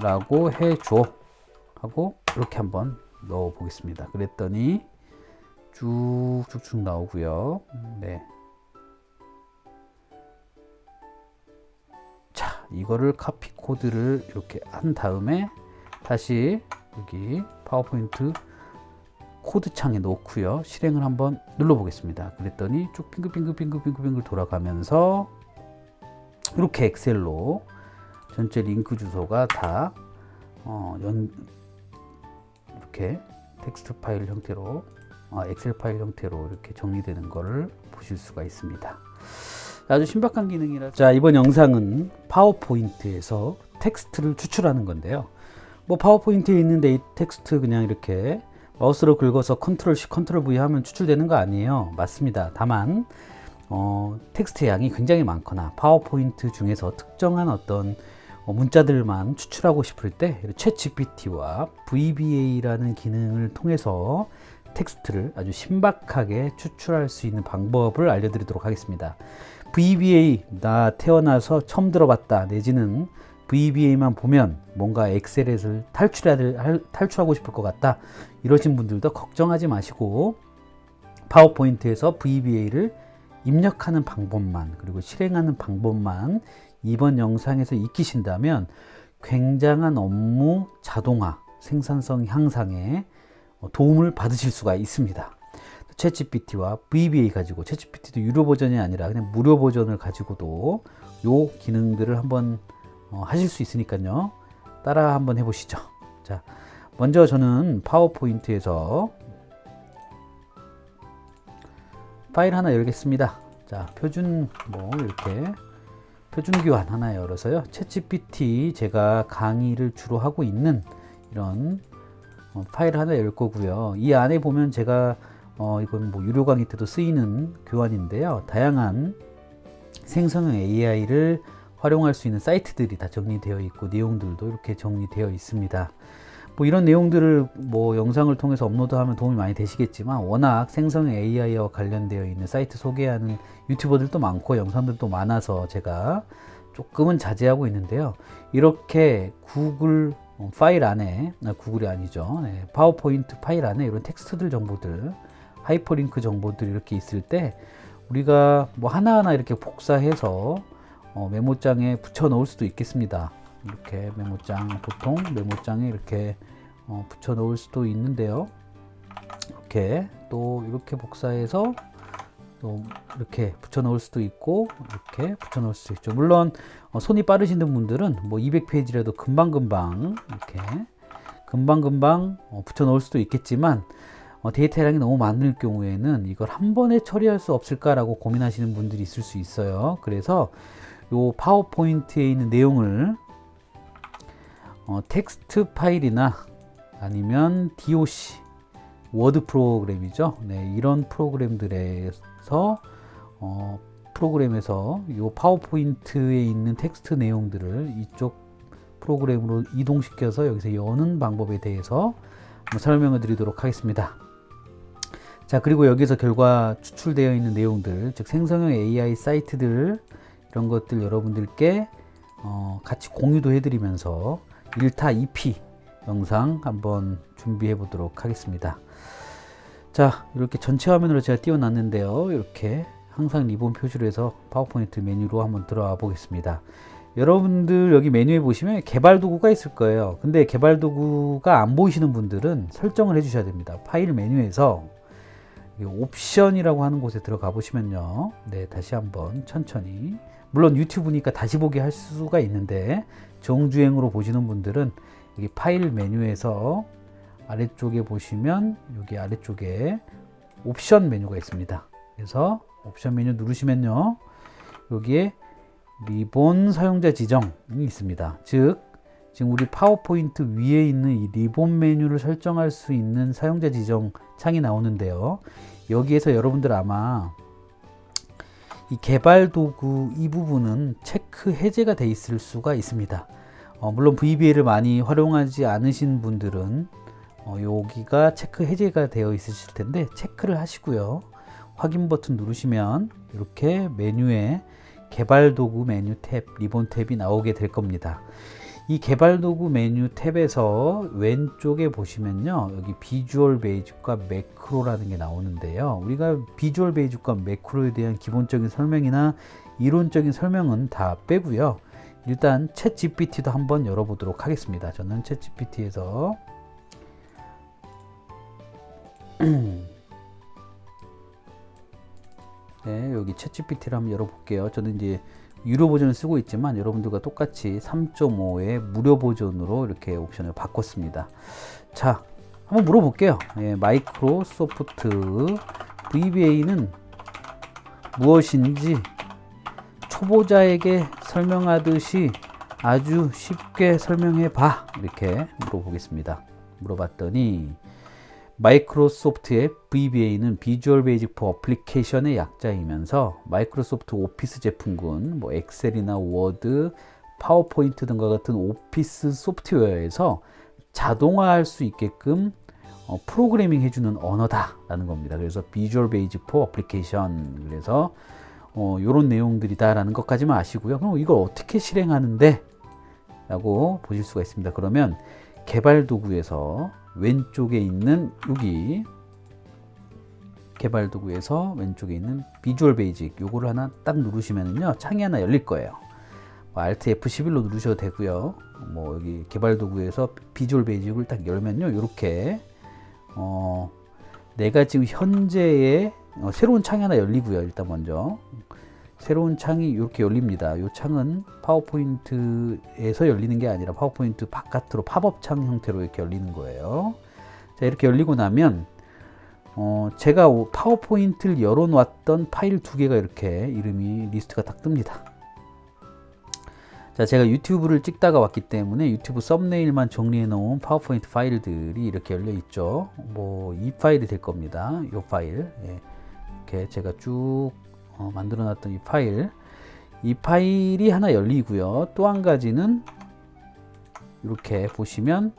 라고 해줘. 하고 이렇게 한번 넣어 보겠습니다. 그랬더니 쭉쭉쭉 나오고요. 네. 자 이거를 카피 코드를 이렇게 한 다음에 다시 여기 파워포인트 코드 창에 놓고요. 실행을 한번 눌러 보겠습니다. 그랬더니 쭉 빙글빙글빙글빙글빙글 돌아가면서 이렇게 엑셀로 전체 링크 주소가 다 어, 연, 이렇게 텍스트 파일 형태로 어, 엑셀 파일 형태로 이렇게 정리되는 것을 보실 수가 있습니다. 아주 신박한 기능이라 자 이번 영상은 파워포인트에서 텍스트를 추출하는 건데요. 뭐 파워포인트에 있는 데 이 텍스트 그냥 이렇게 마우스로 긁어서 컨트롤 C, 컨트롤 V 하면 추출되는 거 아니에요. 맞습니다. 다만 어, 텍스트 양이 굉장히 많거나 파워포인트 중에서 특정한 어떤 어, 문자들만 추출하고 싶을 때 챗GPT와 VBA라는 기능을 통해서 텍스트를 아주 신박하게 추출할 수 있는 방법을 알려드리도록 하겠습니다. VBA 나 태어나서 처음 들어봤다 내지는 VBA만 보면 뭔가 엑셀에서 탈출하고 싶을 것 같다 이러신 분들도 걱정하지 마시고 파워포인트에서 VBA를 입력하는 방법만 그리고 실행하는 방법만 이번 영상에서 익히신다면 굉장한 업무 자동화, 생산성 향상에 도움을 받으실 수가 있습니다. 챗GPT와 VBA 가지고 챗GPT도 유료 버전이 아니라 그냥 무료 버전을 가지고도 요 기능들을 한번 어, 하실 수 있으니까요. 따라 한번 해보시죠. 자, 먼저 저는 파워포인트에서 파일 하나 열겠습니다. 자, 표준 뭐 이렇게 표준 교환 하나 열어서요. 챗GPT 제가 강의를 주로 하고 있는 이런 어, 파일 하나 열 거고요. 이 안에 보면 제가 어, 이건 뭐 유료 강의 때도 쓰이는 교환인데요. 다양한 생성형 AI를 활용할 수 있는 사이트들이 다 정리되어 있고 내용들도 이렇게 정리되어 있습니다. 뭐 이런 내용들을 뭐 영상을 통해서 업로드하면 도움이 많이 되시겠지만 워낙 생성 AI와 관련되어 있는 사이트 소개하는 유튜버들도 많고 영상들도 많아서 제가 조금은 자제하고 있는데요. 이렇게 구글 파일 안에 아, 구글이 아니죠. 네, 파워포인트 파일 안에 이런 텍스트들 정보들 하이퍼링크 정보들이 이렇게 있을 때 우리가 뭐 하나하나 이렇게 복사해서 어, 메모장에 붙여 넣을 수도 있겠습니다. 이렇게 메모장 보통 메모장에 이렇게 어, 붙여 넣을 수도 있는데요. 이렇게 또 이렇게 복사해서 또 이렇게 붙여 넣을 수도 있고 이렇게 붙여 넣을 수도 있죠. 물론 어, 손이 빠르신 분들은 뭐 200페이지라도 금방금방 이렇게 금방금방 어, 붙여 넣을 수도 있겠지만 어, 데이터량이 너무 많을 경우에는 이걸 한 번에 처리할 수 없을까라고 고민하시는 분들이 있을 수 있어요. 그래서 요 파워포인트에 있는 내용을 어, 텍스트 파일이나 아니면 DOC 워드 프로그램이죠. 네, 이런 프로그램들에 서 어, 프로그램에서 이 파워포인트에 있는 텍스트 내용들을 이쪽 프로그램으로 이동시켜서 여기서 여는 방법에 대해서 설명을 드리도록 하겠습니다. 자, 그리고 여기서 결과 추출되어 있는 내용들, 즉 생성형 AI 사이트들 이런 것들 여러분들께 어, 같이 공유도 해드리면서 1타 2피 영상 한번 준비해 보도록 하겠습니다. 자, 이렇게 전체 화면으로 제가 띄워놨는데요. 이렇게 항상 리본 표시로 해서 파워포인트 메뉴로 한번 들어와 보겠습니다. 여러분들 여기 메뉴에 보시면 개발 도구가 있을 거예요. 근데 개발 도구가 안 보이시는 분들은 설정을 해 주셔야 됩니다. 파일 메뉴에서 옵션이라고 하는 곳에 들어가 보시면요. 네, 다시 한번 천천히. 물론 유튜브니까 다시 보기 할 수가 있는데 정주행으로 보시는 분들은 파일 메뉴에서 아래쪽에 보시면 여기 아래쪽에 옵션 메뉴가 있습니다. 그래서 옵션 메뉴 누르시면요. 여기에 리본 사용자 지정이 있습니다. 즉 지금 우리 파워포인트 위에 있는 이 리본 메뉴를 설정할 수 있는 사용자 지정 창이 나오는데요. 여기에서 여러분들 아마 이 개발 도구 이 부분은 체크 해제가 돼 있을 수가 있습니다. 어, 물론 VBA를 많이 활용하지 않으신 분들은 어, 여기가 체크 해제가 되어 있으실 텐데 체크를 하시고요. 확인 버튼 누르시면 이렇게 메뉴에 개발 도구 메뉴 탭, 리본 탭이 나오게 될 겁니다. 이 개발 도구 메뉴 탭에서 왼쪽에 보시면요. 여기 비주얼 베이직과 매크로라는 게 나오는데요. 우리가 비주얼 베이직과 매크로에 대한 기본적인 설명이나 이론적인 설명은 다 빼고요. 일단 챗 GPT도 한번 열어보도록 하겠습니다. 저는 챗 GPT에서 네, 여기 챗 GPT를 한번 열어볼게요. 저는 이제 유료 버전을 쓰고 있지만 여러분들과 똑같이 3.5의 무료 버전으로 이렇게 옵션을 바꿨습니다. 자, 한번 물어볼게요. 예, 마이크로소프트 VBA는 무엇인지 초보자에게 설명하듯이 아주 쉽게 설명해 봐. 이렇게 물어보겠습니다. 물어봤더니 마이크로소프트의 VBA는 비주얼 베이직 포 어플리케이션의 약자이면서 마이크로소프트 오피스 제품군, 뭐 엑셀이나 워드, 파워포인트 등과 같은 오피스 소프트웨어에서 자동화할 수 있게끔 어, 프로그래밍 해주는 언어다라는 겁니다. 그래서 비주얼 베이직 포 어플리케이션 그래서 어, 이런 내용들이다라는 것까지만 아시고요. 그럼 이걸 어떻게 실행하는데? 라고 보실 수가 있습니다. 그러면 개발 도구에서 왼쪽에 있는 여기 개발 도구에서 왼쪽에 있는 비주얼 베이직 요거를 하나 딱 누르시면은요 창이 하나 열릴 거예요. 뭐 Alt F11로 누르셔도 되고요. 뭐 여기 개발 도구에서 비주얼 베이직을 딱 열면요 이렇게 어 내가 지금 현재의 어, 새로운 창이 하나 열리고요. 일단 먼저 새로운 창이 이렇게 열립니다. 이 창은 파워포인트에서 열리는 게 아니라 파워포인트 바깥으로 팝업 창 형태로 이렇게 열리는 거예요. 자, 이렇게 열리고 나면 어, 제가 파워포인트를 열어놨던 파일 두 개가 이렇게 이름이 리스트가 딱 뜹니다. 자, 제가 유튜브를 찍다가 왔기 때문에 유튜브 썸네일만 정리해 놓은 파워포인트 파일들이 이렇게 열려 있죠. 뭐 이 파일이 될 겁니다. 이 파일. 예. 이렇게 제가 쭉 어, 만들어 놨던 이 파일. 이 파일이 하나 열리고요. 또 한 가지는 이렇게 보시면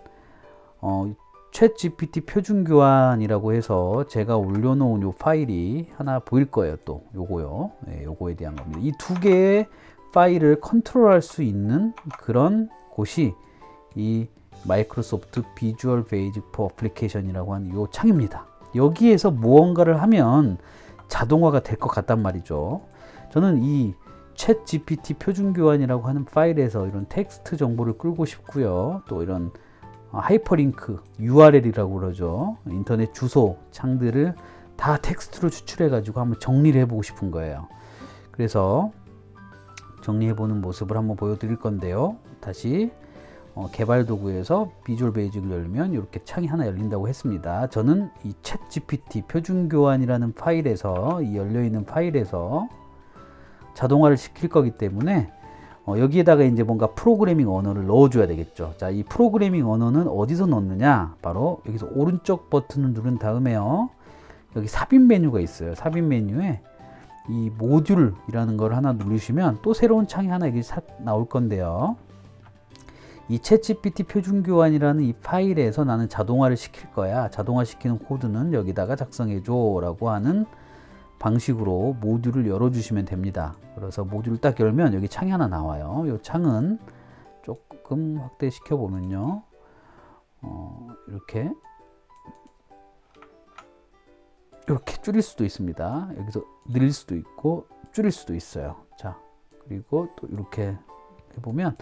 어, 챗 GPT 표준 교환이라고 해서 제가 올려놓은 요 파일이 하나 보일 거예요 또. 요거요. 네, 요거에 대한 겁니다. 이 두 개의 파일을 컨트롤할 수 있는 그런 곳이 이 마이크로소프트 비주얼 베이직 포 어플리케이션이라고 하는 요 창입니다. 여기에서 무언가를 하면 자동화가 될 것 같단 말이죠. 저는 이 챗 GPT 표준 교환이라고 하는 파일에서 이런 텍스트 정보를 끌고 싶고요. 또 이런 하이퍼링크 URL이라고 그러죠. 인터넷 주소 창들을 다 텍스트로 추출해 가지고 한번 정리를 해보고 싶은 거예요. 그래서 정리해보는 모습을 한번 보여드릴 건데요. 다시 어, 개발 도구에서 비주얼 베이직을 열면 이렇게 창이 하나 열린다고 했습니다. 저는 이 챗 GPT 표준 교환이라는 파일에서 이 열려 있는 파일에서 자동화를 시킬 거기 때문에 어, 여기에다가 이제 뭔가 프로그래밍 언어를 넣어줘야 되겠죠. 자, 이 프로그래밍 언어는 어디서 넣느냐? 바로 여기서 오른쪽 버튼을 누른 다음에요. 여기 삽입 메뉴가 있어요. 삽입 메뉴에 이 모듈이라는 걸 하나 누르시면 또 새로운 창이 하나 여기 나올 건데요. 이 챗GPT 표준 교환이라는 이 파일에서 나는 자동화를 시킬 거야. 자동화 시키는 코드는 여기다가 작성해 줘 라고 하는 방식으로 모듈을 열어 주시면 됩니다. 그래서 모듈을 딱 열면 여기 창이 하나 나와요. 이 창은 조금 확대시켜 보면요. 어, 이렇게 이렇게 줄일 수도 있습니다. 여기서 늘릴 수도 있고 줄일 수도 있어요. 자, 그리고 또 이렇게 해보면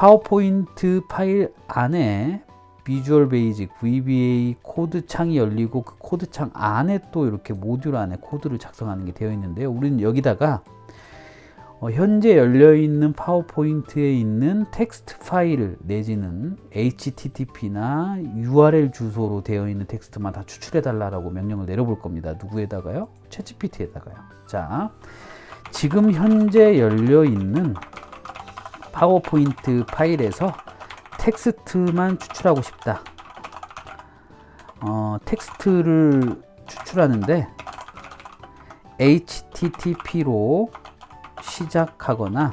파워포인트 파일 안에 비주얼 베이직 VBA 코드 창이 열리고 그 코드 창 안에 또 이렇게 모듈 안에 코드를 작성하는 게 되어 있는데요. 우리는 여기다가 어, 현재 열려 있는 파워포인트에 있는 텍스트 파일 내지는 HTTP나 URL 주소로 되어 있는 텍스트만 다 추출해 달라고 명령을 내려볼 겁니다. 누구에다가요? 챗GPT에다가요. 자, 지금 현재 열려 있는 파워포인트 파일에서 텍스트만 추출하고 싶다. 어, 텍스트를 추출하는데 HTTP로 시작하거나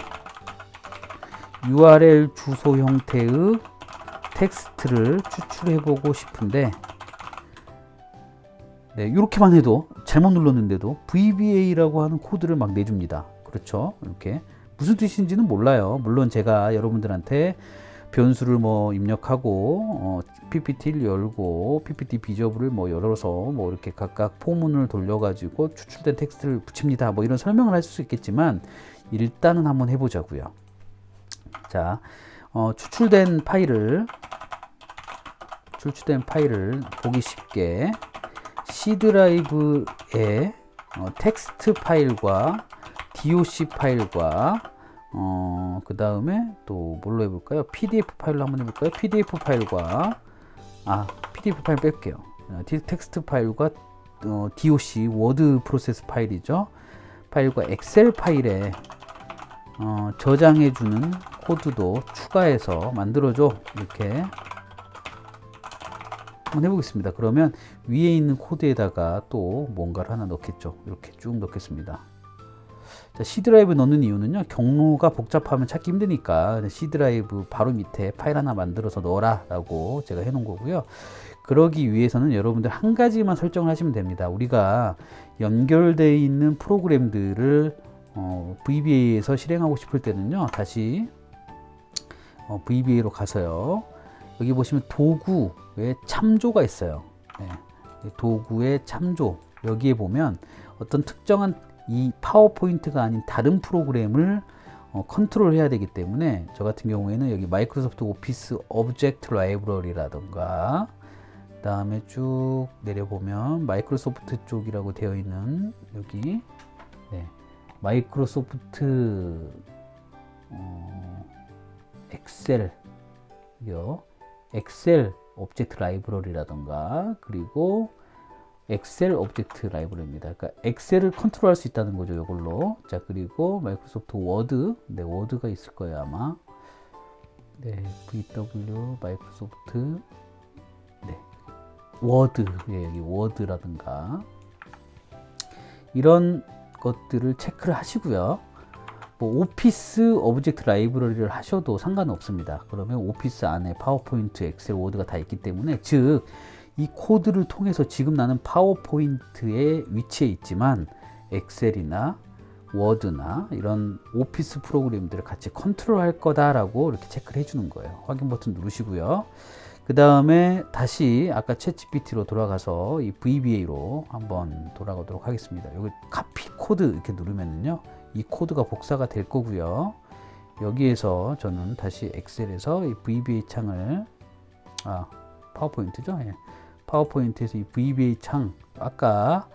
URL 주소 형태의 텍스트를 추출해 보고 싶은데 네, 이렇게만 해도 잘못 눌렀는데도 VBA라고 하는 코드를 막 내줍니다. 그렇죠? 이렇게 무슨 뜻인지는 몰라요. 물론 제가 여러분들한테 변수를 뭐 입력하고 어, PPT를 열고 PPT 비저브를 뭐 열어서 뭐 이렇게 각각 포문을 돌려가지고 추출된 텍스트를 붙입니다. 뭐 이런 설명을 할 수 있겠지만 일단은 한번 해보자고요. 자, 어, 추출된 파일을 추출된 파일을 보기 쉽게 C 드라이브에 어, 텍스트 파일과 DOC 파일과 어, 그 다음에 또 뭘로 해볼까요? PDF 파일로 한번 해볼까요? PDF 파일과 아 PDF 파일 뺄게요. 어, 디- 텍스트 파일과 어, DOC 워드 프로세스 파일이죠. 파일과 엑셀 파일에 어, 저장해주는 코드도 추가해서 만들어줘 이렇게 한번 해보겠습니다. 그러면 위에 있는 코드에다가 또 뭔가를 하나 넣겠죠. 이렇게 쭉 넣겠습니다. 자, C 드라이브 넣는 이유는요. 경로가 복잡하면 찾기 힘드니까 C 드라이브 바로 밑에 파일 하나 만들어서 넣어라 라고 제가 해놓은 거고요. 그러기 위해서는 여러분들 한 가지만 설정을 하시면 됩니다. 우리가 연결되어 있는 프로그램들을 어, VBA에서 실행하고 싶을 때는요. 다시 어, VBA로 가서요. 여기 보시면 도구에 참조가 있어요. 네. 이 도구의 참조 여기에 보면 어떤 특정한 이 파워포인트가 아닌 다른 프로그램을 어, 컨트롤 해야 되기 때문에 저 같은 경우에는 여기 마이크로소프트 오피스 오브젝트 라이브러리라던가 그 다음에 쭉 내려보면 마이크로소프트 쪽이라고 되어 있는 여기 네. 마이크로소프트 어, 엑셀 요 엑셀 오브젝트 라이브러리라던가 그리고 엑셀 오브젝트 라이브러리입니다. 그러니까 엑셀을 컨트롤할 수 있다는 거죠. 이걸로. 자 그리고 마이크로소프트 워드, 네 워드가 있을 거예요 아마. 네 VW 마이크로소프트 네 워드 예, 여기 워드라든가 이런 것들을 체크를 하시고요. 뭐 오피스 오브젝트 라이브러리를 하셔도 상관없습니다. 그러면 오피스 안에 파워포인트, 엑셀, 워드가 다 있기 때문에 즉 이 코드를 통해서 지금 나는 파워포인트에 위치해 있지만 엑셀이나 워드나 이런 오피스 프로그램들을 같이 컨트롤 할 거다라고 이렇게 체크를 해주는 거예요. 확인 버튼 누르시고요. 그 다음에 다시 아까 챗GPT로 돌아가서 이 VBA로 한번 돌아가도록 하겠습니다. 여기 카피 코드 이렇게 누르면은요, 이 코드가 복사가 될 거고요. 여기에서 저는 다시 엑셀에서 이 VBA 창을 아 파워포인트죠. 예. 파워포인트에서 이 VBA 창 아까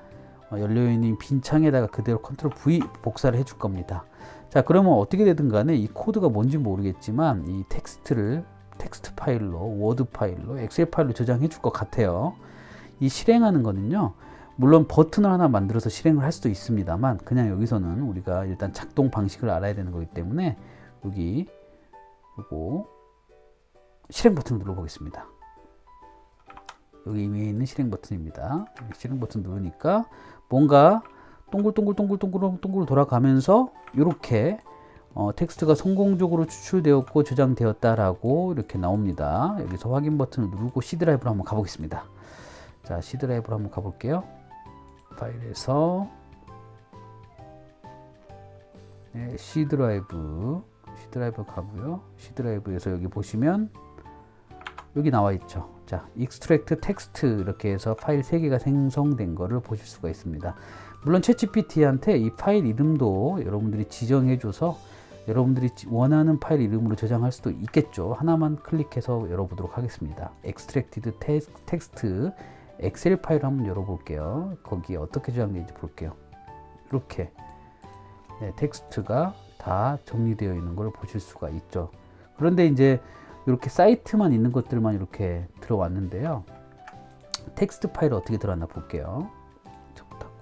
어, 열려있는 빈 창에다가 그대로 컨트롤 V 복사를 해줄 겁니다. 자 그러면 어떻게 되든 간에 이 코드가 뭔지 모르겠지만 이 텍스트를 텍스트 파일로 워드 파일로 엑셀 파일로 저장해 줄 것 같아요. 이 실행하는 거는요. 물론 버튼을 하나 만들어서 실행을 할 수도 있습니다만 그냥 여기서는 우리가 일단 작동 방식을 알아야 되는 거기 때문에 여기 요거 실행 버튼 눌러 보겠습니다. 여기 위에 있는 실행 버튼입니다. 실행 버튼 누르니까 뭔가 동글동글동글동글 돌아가면서 이렇게 어, 텍스트가 성공적으로 추출되었고 저장되었다라고 이렇게 나옵니다. 여기서 확인 버튼을 누르고 C 드라이브로 한번 가보겠습니다. 자, C 드라이브로 한번 가볼게요. 파일에서 네, C 드라이브, C 드라이브 가고요. C 드라이브에서 여기 보시면 여기 나와 있죠. 자, extract text 이렇게 해서 파일 3개가 생성된 거를 보실 수가 있습니다. 물론 챗GPT한테 이 파일 이름도 여러분들이 지정해 줘서 여러분들이 원하는 파일 이름으로 저장할 수도 있겠죠. 하나만 클릭해서 열어보도록 하겠습니다. extracted text 엑셀 파일 한번 열어볼게요. 거기에 어떻게 저장되는지 볼게요. 이렇게 네, 텍스트가 다 정리되어 있는 걸 보실 수가 있죠. 그런데 이제 이렇게 사이트만 있는 것들만 이렇게 들어왔는데요. 텍스트 파일 어떻게 들어왔나 볼게요.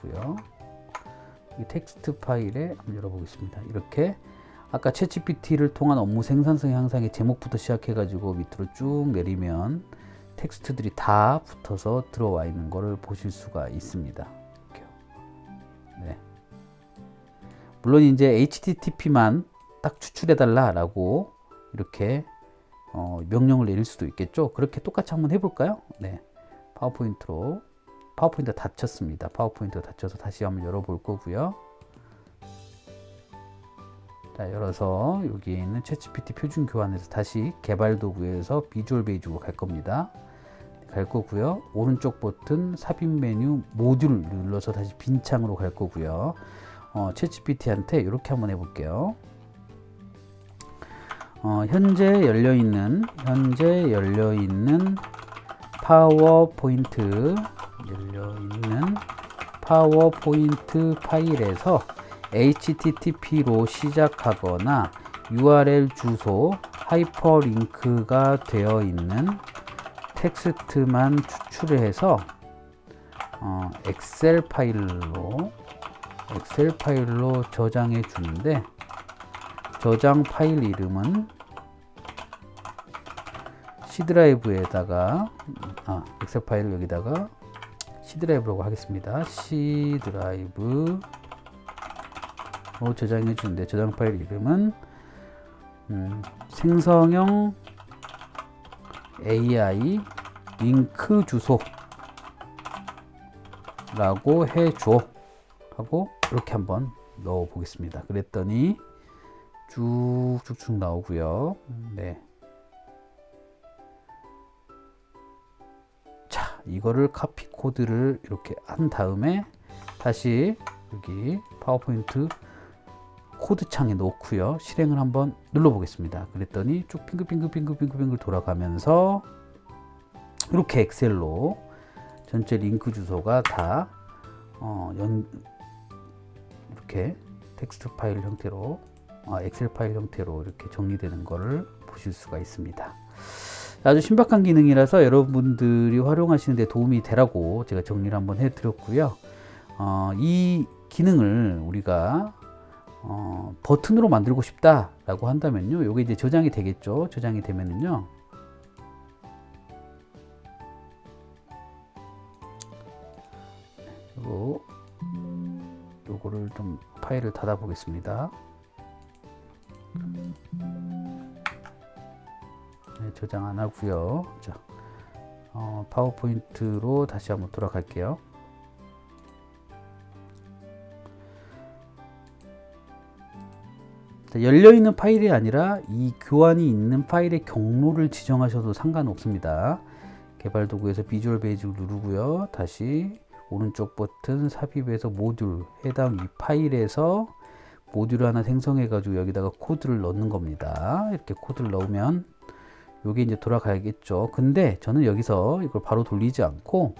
닫고요. 이 텍스트 파일에 한번 열어보겠습니다. 이렇게 아까 챗GPT를 통한 업무 생산성 향상의 제목부터 시작해가지고 밑으로 쭉 내리면 텍스트들이 다 붙어서 들어와 있는 것을 보실 수가 있습니다. 네. 물론 이제 HTTP만 딱 추출해달라라고 이렇게 어, 명령을 내릴 수도 있겠죠. 그렇게 똑같이 한번 해볼까요? 네. 파워포인트로 파워포인트 닫혔습니다. 파워포인트 닫혀서 다시 한번 열어볼 거고요. 자, 자, 열어서 여기에 있는 챗GPT 표준 교환에서 다시 개발 도구에서 비주얼 베이직으로 갈 겁니다. 갈 거고요. 오른쪽 버튼 삽입 메뉴 모듈 눌러서 다시 빈 창으로 갈 거고요. 어, 챗GPT한테 이렇게 한번 해볼게요. 어, 현재 열려 있는 현재 열려 있는 파워포인트 열려 있는 파워포인트 파일에서 HTTP로 시작하거나 URL 주소 하이퍼링크가 되어 있는 텍스트만 추출해서 어, 엑셀 파일로 엑셀 파일로 저장해 주는데 저장 파일 이름은 C 드라이브에다가 아, 엑셀 파일 여기다가 C 드라이브라고 하겠습니다. C 드라이브로 저장해 주는데 저장 파일 이름은 음, 생성형 AI 링크 주소라고 해줘 하고 이렇게 한번 넣어 보겠습니다. 그랬더니 쭉쭉쭉 나오고요. 네. 자, 이거를 카피 코드를 이렇게 한 다음에 다시 여기 파워포인트 코드 창에 놓고요. 실행을 한번 눌러 보겠습니다. 그랬더니 쭉 빙글빙글빙글빙글빙글 돌아가면서 이렇게 엑셀로 전체 링크 주소가 다 어, 연, 이렇게 텍스트 파일 형태로 어, 엑셀 파일 형태로 이렇게 정리되는 것을 보실 수가 있습니다. 아주 신박한 기능이라서 여러분들이 활용하시는 데 도움이 되라고 제가 정리를 한번 해드렸고요. 어, 이 기능을 우리가 어, 버튼으로 만들고 싶다라고 한다면요. 요게 이제 저장이 되겠죠. 저장이 되면은요. 요거 요거를 좀 파일을 닫아 보겠습니다. 네, 저장 안 하고요. 자, 어, 파워포인트로 다시 한번 돌아갈게요. 열려 있는 파일이 아니라 이 교환이 있는 파일의 경로를 지정하셔도 상관없습니다. 개발 도구에서 비주얼 베이직을 누르고요. 다시 오른쪽 버튼 삽입해서 모듈 해당 이 파일에서 모듈 하나 생성해 가지고 여기다가 코드를 넣는 겁니다. 이렇게 코드를 넣으면 여기 이제 돌아가야겠죠. 근데 저는 여기서 이걸 바로 돌리지 않고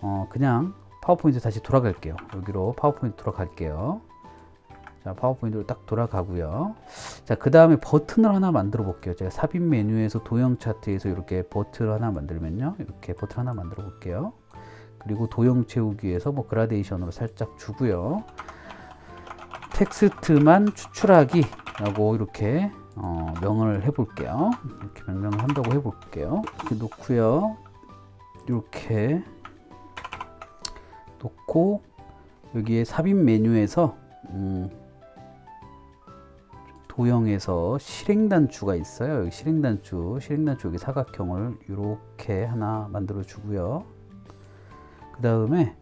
어 그냥 파워포인트 다시 돌아갈게요. 여기로 파워포인트 돌아갈게요. 자, 파워포인트로 딱 돌아가고요. 자, 그 다음에 버튼을 하나 만들어 볼게요. 제가 삽입 메뉴에서 도형 차트에서 이렇게 버튼을 하나 만들면요. 이렇게 버튼 하나 만들어 볼게요. 그리고 도형 채우기에서 뭐 그라데이션으로 살짝 주고요. 텍스트만 추출하기 라고 이렇게 어, 명을 해 볼게요. 이렇게 명령을 한다고 해 볼게요. 이렇게 놓고요. 이렇게 놓고 여기에 삽입 메뉴에서 음, 도형에서 실행 단추가 있어요. 여기 실행 단추, 실행 단추 여기 사각형을 이렇게 하나 만들어 주고요. 그 다음에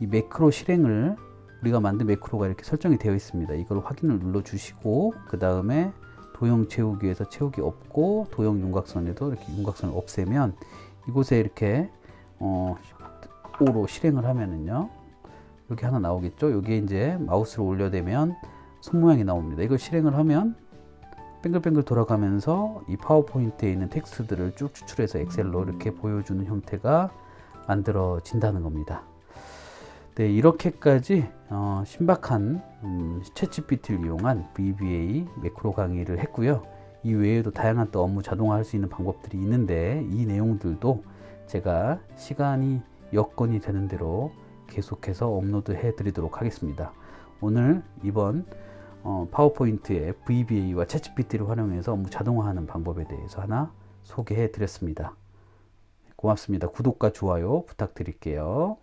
이 매크로 실행을 우리가 만든 매크로가 이렇게 설정이 되어 있습니다. 이걸 확인을 눌러 주시고 그 다음에 도형 채우기에서 채우기 없고 도형 윤곽선에도 이렇게 윤곽선을 없애면 이곳에 이렇게 어, O로 실행을 하면은요. 여기 하나 나오겠죠. 여기에 이제 마우스를 올려대면 손 모양이 나옵니다. 이걸 실행을 하면 뱅글뱅글 돌아가면서 이 파워포인트에 있는 텍스트들을 쭉 추출해서 엑셀로 이렇게 보여주는 형태가 만들어진다는 겁니다. 네, 이렇게까지 어, 신박한 음, 챗GPT를 이용한 VBA 매크로 강의를 했고요. 이 외에도 다양한 또 업무 자동화할 수 있는 방법들이 있는데 이 내용들도 제가 시간이 여건이 되는 대로 계속해서 업로드 해 드리도록 하겠습니다. 오늘 이번 어, 파워포인트의 VBA와 챗GPT를 활용해서 업무 자동화하는 방법에 대해서 하나 소개해 드렸습니다. 고맙습니다. 구독과 좋아요 부탁드릴게요.